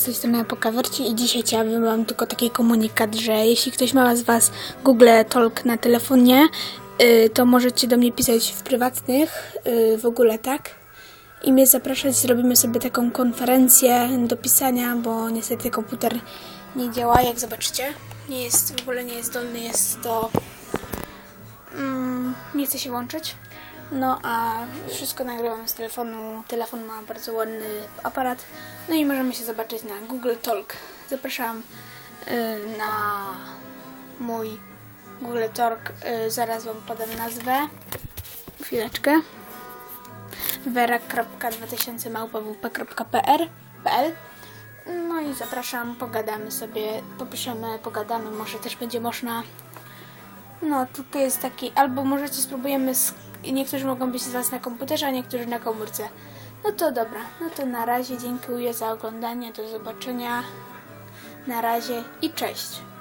Z tej strony Pokawerci i dzisiaj chciałabym Wam tylko taki komunikat, że jeśli ktoś ma z Was Google Talk na telefonie, y, to możecie do mnie pisać w prywatnych, y, w ogóle tak. I mnie zapraszać, zrobimy sobie taką konferencję do pisania, bo niestety komputer nie działa, jak zobaczycie. Nie jest, w ogóle nie jest zdolny, jest do... Mm, nie chce się łączyć. No a wszystko nagrywam z telefonu. Telefon ma bardzo ładny aparat. No i możemy się zobaczyć na Google Talk. Zapraszam y, na mój Google Talk. Y, zaraz Wam podam nazwę. Chwileczkę. vera.2000małpwp.pl PL. No i zapraszam, pogadamy sobie, popiszemy, pogadamy, może też będzie można no, tutaj jest taki, albo możecie spróbujemy, z, niektórzy mogą być z Was na komputerze, a niektórzy na komórce. No to dobra, no to na razie dziękuję za oglądanie, do zobaczenia, na razie i cześć.